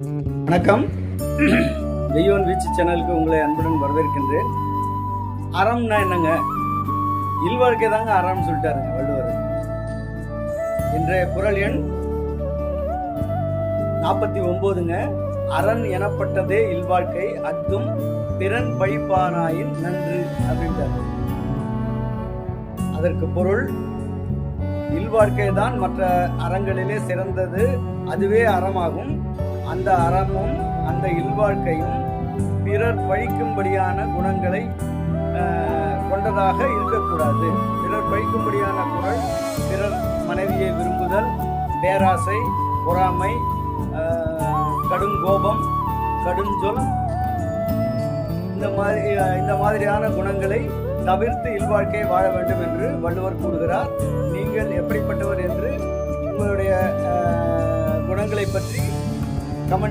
வணக்கம். தெய்வன் வீச்சு சேனலுக்கு உங்களை அன்புடன் வரவேற்கின்றேன். அறம்னா என்னங்க? இல்வாழ்க்கை தாங்க அறம்னு சொல்லிட்டாருங்க வள்ளுவர். இன்றைய குரல் எண் நாற்பத்தி ஒன்பதுங்க அரண் எனப்பட்டதே இல்வாழ்க்கை அத்தும் பிறன் பழிப்பானாயின் நன்று அப்படின்ட்டாரு அதற்கு பொருள் இல்வாழ்க்கை தான் மற்ற அறங்களிலே சிறந்தது அதுவே அறமாகும். அந்த அறமும் அந்த இல்வாழ்க்கையும் பிறர் பழிக்கும்படியான குணங்களை கொண்டதாக இருக்கக்கூடாது. பிறர் பழிக்கும்படியான குரல் பிறர் மனைவியை விரும்புதல் பேராசை பொறாமை கடும் கோபம் கடுஞ்சொல் இந்த மாதிரி இந்த மாதிரியான குணங்களை தவிர்த்து இல்வாழ்க்கையை வாழ வேண்டும் என்று வள்ளுவர் கூறுகிறார். நீங்கள் எப்படிப்பட்டவர் என்று உங்களுடைய குணங்களை பற்றி Comment